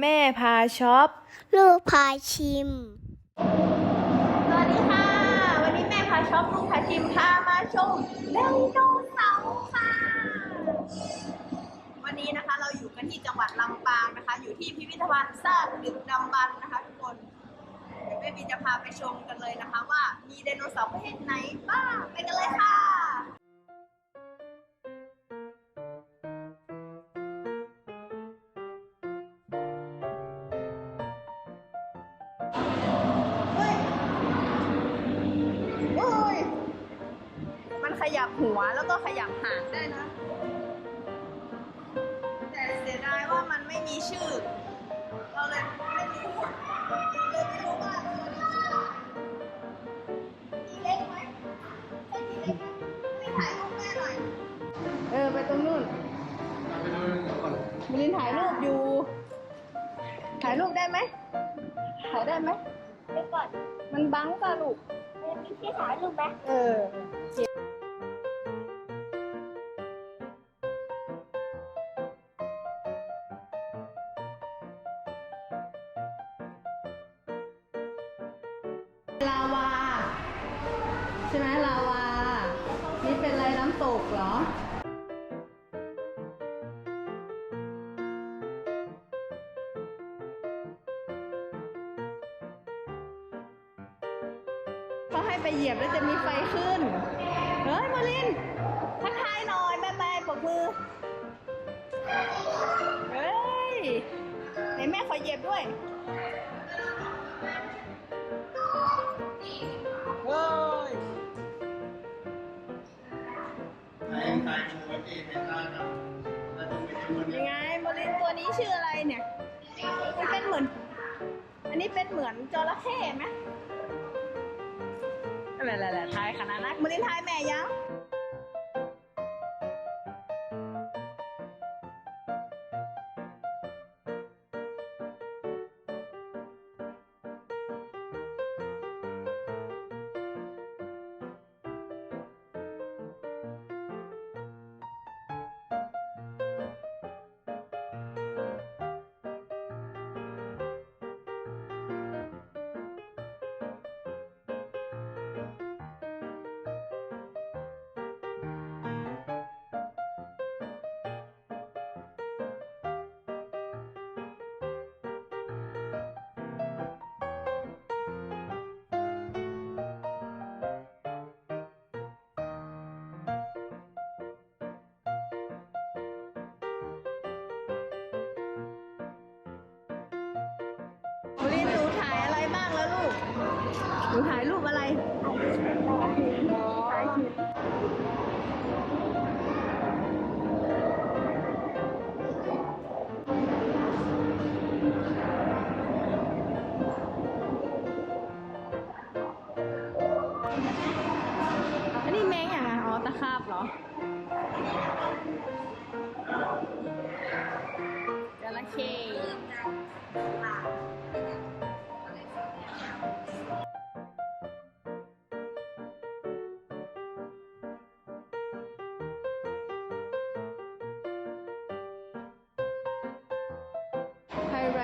แม่พาช็อป ลูกพาชิม สวัสดีค่ะ วันนี้แม่พาช็อป ลูกพาชิมพามาชมไดโนเสาร์ค่ะ วันนี้นะคะเราอยู่กันที่จังหวัดลำปางนะคะ อยู่ที่พิพิธภัณฑ์ซากดึกดำบรรพ์นะคะทุกคน เดี๋ยวแม่บีจะพาไปชมกันเลยนะคะ ว่ามีไดโนเสาร์ประเภทไหนบ้าง ไปกันเลยค่ะ หัวแล้วก็ขยับหางได้นะ แต่เสียดายว่ามันไม่มีชื่อ เราเลยไม่รู้เลยไม่รู้ว่าตัวนี้ชื่ออะไรทีเล็กไหมใช่ทีเล็กไหมไม่ถ่ายรูปแม่หน่อย เออ ไปตรงนู้นมิลินถ่ายรูปอยู่ ถ่ายรูปได้ไหมถ่ายได้ไหมไปก่อน มันบังป่ะลูกมีที่ถ่ายรูปไหมเออ ลาวา ใช่ไหมลาวา นี่เป็นอะไรน้ำตกเหรอเขาให้ไปเหยียบแล้วจะมีไฟขึ้น เฮ้ย มาลินทักทายหน่อยแม่แม่ปรบมือ เฮ้ยไหนแม่ขอเหยียบด้วย ยังไงโมลินตัวนี้ชื่ออะไรเนี่ยมันเป็นเหมือน อันนี้เป็นเหมือนจระเข้ไหมอะไรๆๆทายขนาดนักโมลินทายแม่ยัง แล้วลูก หนูถ่ายรูปอะไรถ่ายหินอันนี้แมงอย่างอะอ๋อตะขาบเหรอ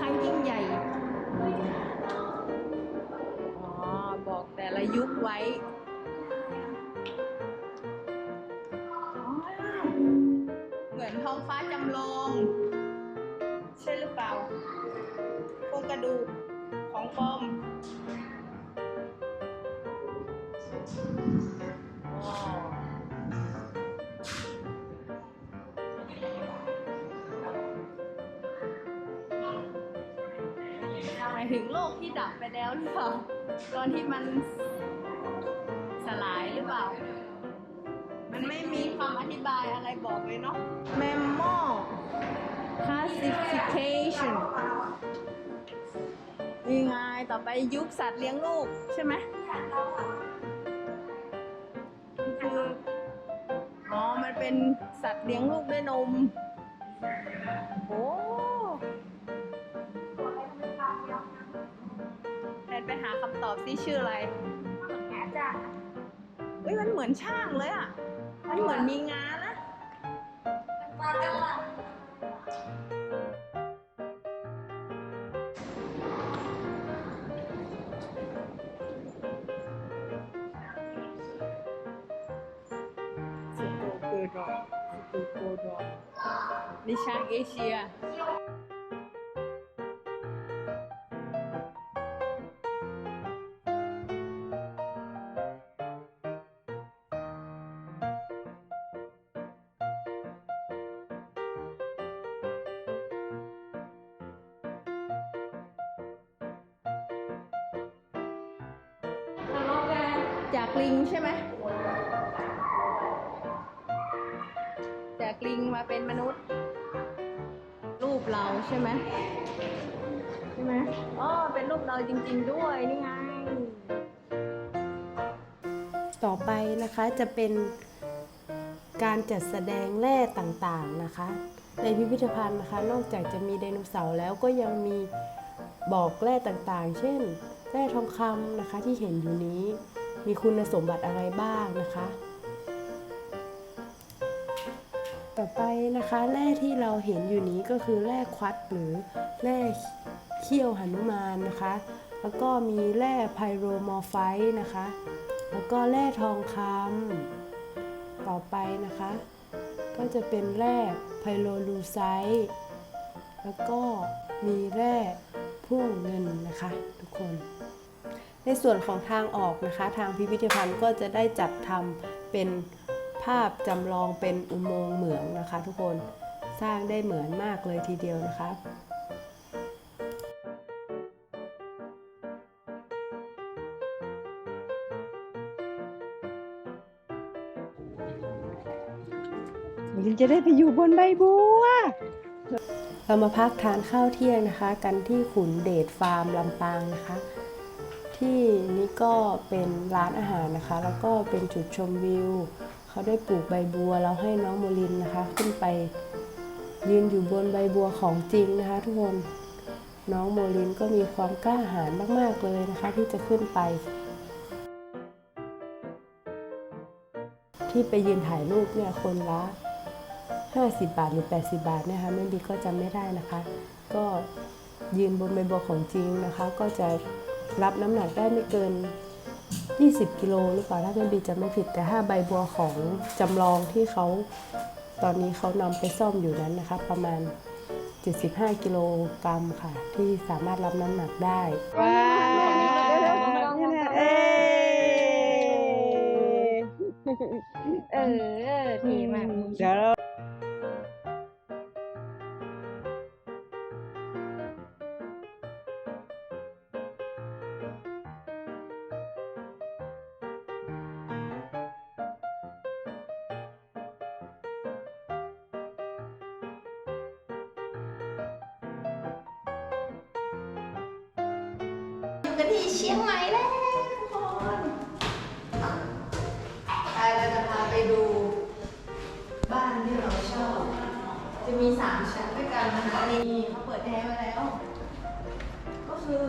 ครั้งยิ่งใหญ่ อ๋อ บอกแต่ละยุคไว้ายถึงโลกที่ดับไปแล้วหรือเปล่าตอนที่มันสลายหรือเปล่า มันไม่มีคำอธิบายอะไรบอกเลยเนาะแมมมอล classification นี่ไงต่อไปยุคสัตว์เลี้ยงลูกใช่ไหมคืออ๋อ มันเป็นสัตว์เลี้ยงลูกด้วยนม โอ้ ตอบซิชื่ออะไรเฮ้ยมันเหมือนช่างเลยอะ มันเหมือนมีงานะสกูโกดอกสกูโกดอกนี่ช้างเอเชีย จากลิงใช่ไหมจากลิงมาเป็นมนุษย์ รูปเราใช่ไหมใช่ไหมอ๋อเป็นรูปเราจริง ๆ ด้วยนี่ไง ต่อไปนะคะจะเป็นการจัดแสดงแร่ต่างๆนะคะ ในพิพิธภัณฑ์นะคะ นอกจากจะมีไดโนเสาร์แล้วก็ยังมีบอกแร่ต่างๆ เช่น แร่ทองคำนะคะที่เห็นอยู่นี้ มีคุณสมบัติอะไรบ้างนะคะ ต่อไปนะคะแร่ที่เราเห็นอยู่นี้ก็คือแร่ควัตหรือแร่เขี้ยวหนุมานนะคะ แล้วก็มีแร่ไพโรมอร์ไฟต์นะคะ แล้วก็แร่ทองคำต่อไปนะคะ ก็จะเป็นแร่ไพโรลูไซต์แล้วก็มีแร่พ่วงเงินนะคะ ทุกคน ในส่วนของทางออกนะคะ ทางพิพิธภัณฑ์ก็จะได้จัดทำเป็นภาพจำลองเป็นอุโมงค์เหมืองนะคะ ทุกคนสร้างได้เหมือนมากเลยทีเดียวนะคะลิงจะได้ไปอยู่บนใบบัว เรามาพักทานข้าวเที่ยงนะคะ กันที่ขุนเดชฟาร์มลำปางนะคะ ที่นี่ก็เป็นร้านอาหารนะคะ แล้วก็เป็นจุดชมวิว เขาได้ปลูกใบบัวแล้วให้น้องโมลินนะคะ ขึ้นไปยืนอยู่บนใบบัวของจริงนะคะ ทุกคนน้องโมลินก็มีความกล้าหาญมาก ๆ เลยนะคะ ที่จะขึ้นไป ที่ไปยืนถ่ายรูปเนี่ยคนละ50 บาทหรือ 80 บาทนะคะแม่บีก็จำไม่ได้นะคะ ก็ยืนบนใบบัวของจริงนะคะ ก็จะ รับน้ำหนักได้ไม่เกิน 20 กิโลหรือเปล่าถ้าแม่บีจำไม่ผิดแต่ถ้าใบบัวของจำลองที่เขาตอนนี้เขานำไปซ่อมอยู่นั้นนะคะประมาณ 75 กิโลกรัมค่ะ ที่สามารถรับน้ำหนักได้ว้าวเอ้เออดีมากเดี๋ยว อยู่กันที่เชียงใหม่แล้วทุกคนไปเราจะพาไปดู บ้านที่เราชอบ จะมีสามชั้นด้วยกันนะคะนี่เขาเปิดแอร์มาแล้ว ก็คือ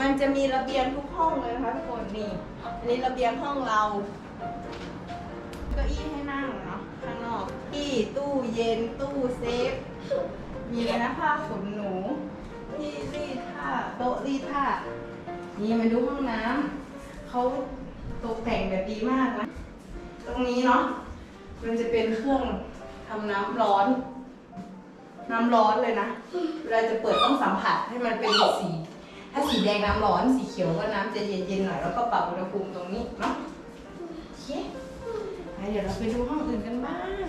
มันจะมีระเบียงทุกห้องเลยนะคะทุกคนนี่ อันนี้ระเบียงห้องเราเก้าอี้ให้นั่งเนาะข้างนอกที่ตู้เย็นตู้เซฟ มีนะผ้าขนหนู ที่รีดผ้าโต๊ะรีดผ้า นี่มาดูห้องน้ำเขาตกแต่งแบบดีมากนะ ตรงนี้เนาะมันจะเป็นเครื่องทำน้ำร้อน น้ำร้อนเลยนะเวลาจะเปิดต้องสัมผัสให้มันเป็นสี ถ้าสีแดงน้ำร้อนสีเขียวก็น้ำจะเย็นๆหน่อยแล้วก็ปรับอุณหภูมิตรงนี้เนาะโอเคงั้นเดี๋ยวเราไปดูห้องอื่นกันบ้าง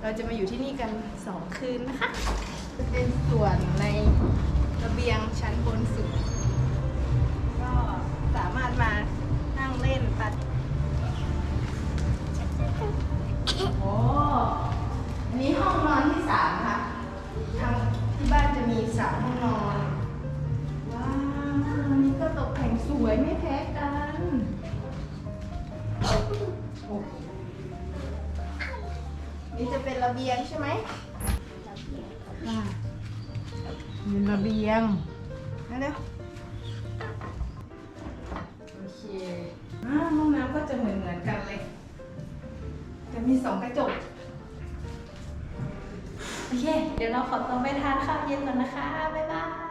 เราจะมาอยู่ที่นี่กันสองคืนนะคะ จะเป็นส่วนใน ระเบียงชั้นบนสุด ก็สามารถมานั่งเล่นตัดโอ้อันนี้ห้องนอนที่สามค่ะทางที่บ้านจะมีสามห้องนอน ว้าวอันนี้ก็ตกแต่งสวยไม่แพ้กันนี่จะเป็นระเบียงใช่ไหม ยืนระเบียงมาเร็วโอเคอ่าห้องน้ำก็จะเหมือนเหมือนๆกันเลย จะมีสองกระจก โอเค เดี๋ยวเราขอตัวไปทานข้าวเย็นก่อนนะคะ บ๊ายบาย